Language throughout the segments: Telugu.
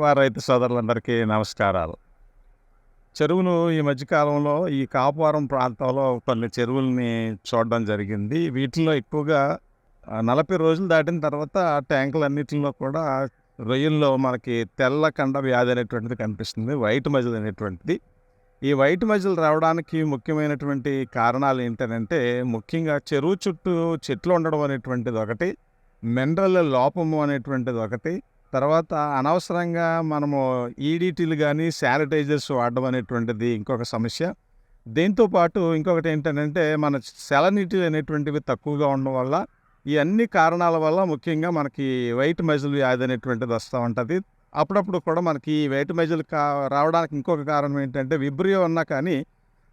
వారి రైతు సోదరులందరికీ నమస్కారాలు. చెరువులు ఈ మధ్యకాలంలో ఈ కాపువరం ప్రాంతంలో కొన్ని చెరువుల్ని చూడడం జరిగింది. వీటిల్లో ఎక్కువగా నలభై రోజులు దాటిన తర్వాత ట్యాంకులన్నిటిలో కూడా రొయ్యల్లో మనకి తెల్ల కండ వ్యాధి అనేటువంటిది కనిపిస్తుంది వైట్ మజిల్ అనేటువంటిది. ఈ వైట్ మజిల్ రావడానికి ముఖ్యమైనటువంటి కారణాలు ఏంటంటే ముఖ్యంగా చెరువు చుట్టూ చెట్లు ఉండడం అనేటువంటిది ఒకటి మినరల్ లోపము అనేటువంటిది ఒకటి తర్వాత అనవసరంగా మనము ఈడీటీలు కానీ శానిటైజర్స్ వాడడం అనేటువంటిది ఇంకొక సమస్య. దీంతో పాటు ఇంకొకటి ఏంటంటే మన సెలనిటీ అనేటువంటివి తక్కువగా ఉండడం వల్ల ఈ అన్ని కారణాల వల్ల ముఖ్యంగా మనకి వైట్ మజిల్ వ్యాధి అనేటువంటిది వస్తూ ఉంటుంది. అప్పుడప్పుడు కూడా మనకి ఈ వైట్ మజిల్ కా రావడానికి ఇంకొక కారణం ఏంటంటే విబ్రియో ఉన్నా కానీ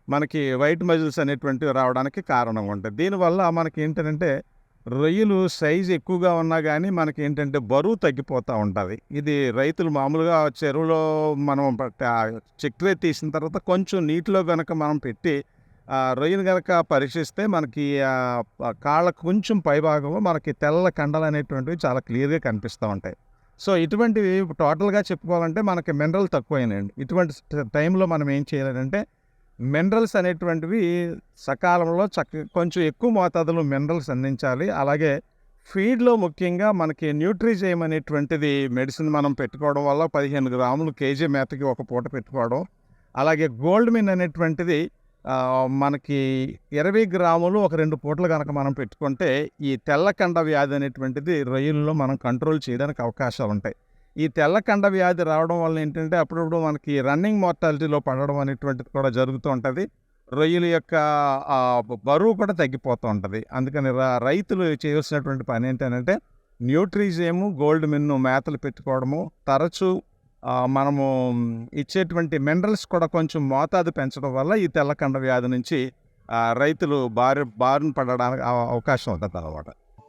మనకి వైట్ మజిల్స్ అనేటువంటివి రావడానికి కారణం ఉంటుంది. దీనివల్ల మనకి ఏంటంటే రొయ్యలు సైజు ఎక్కువగా ఉన్నా కానీ మనకి ఏంటంటే బరువు తగ్గిపోతూ ఉంటుంది. ఇది రైతులు మామూలుగా చెరువులో మనం చెక్రే తీసిన తర్వాత కొంచెం నీటిలో కనుక మనం పెట్టి ఆ కనుక పరీక్షిస్తే మనకి కాళ్ళకు కొంచెం పైభాగంలో మనకి తెల్ల కండలు అనేటువంటివి చాలా క్లియర్గా కనిపిస్తూ ఉంటాయి. సో ఇటువంటివి టోటల్గా చెప్పుకోవాలంటే మనకి మినరల్ తక్కువైనాయండి. ఇటువంటి టైంలో మనం ఏం చేయాలంటే మినరల్స్ అనేటువంటివి సకాలంలో చక్క కొంచెం ఎక్కువ మోతాదులో మినరల్స్ అందించాలి. అలాగే ఫీడ్లో ముఖ్యంగా మనకి న్యూట్రిజైమ్ అనేటువంటిది మెడిసిన్ మనం పెట్టుకోవడం వల్ల పదిహేను గ్రాములు కేజీ మేతకి ఒక పూట పెట్టుకోవడం. అలాగే గోల్డ్ మిన్ అనేటువంటిది మనకి ఇరవై గ్రాములు ఒక రెండు పూటలు కనుక మనం పెట్టుకుంటే ఈ తెల్లకండ వ్యాధి అనేటువంటిది రొయ్యల్లో మనం కంట్రోల్ చేయడానికి అవకాశాలు ఉంటాయి ఈ తెల్లకండ వ్యాధి రావడం వల్ల ఏంటంటే అప్పుడప్పుడు మనకి రన్నింగ్ మార్టాలిటీలో పడడం అనేటువంటిది కూడా జరుగుతూ ఉంటుంది. రొయ్యల యొక్క బరువు కూడా తగ్గిపోతూ ఉంటుంది. అందుకని రైతులు చేయాల్సినటువంటి పని ఏంటంటే న్యూట్రీజియము గోల్డ్ మిన్ను మేతలు పెట్టుకోవడము తరచూ మనము ఇచ్చేటువంటి మినరల్స్ కూడా కొంచెం మోతాదు పెంచడం వల్ల ఈ తెల్లకండ వ్యాధి నుంచి రైతులు బారి బారిన పడడానికి అవకాశం ఉంటుంది అన్నమాట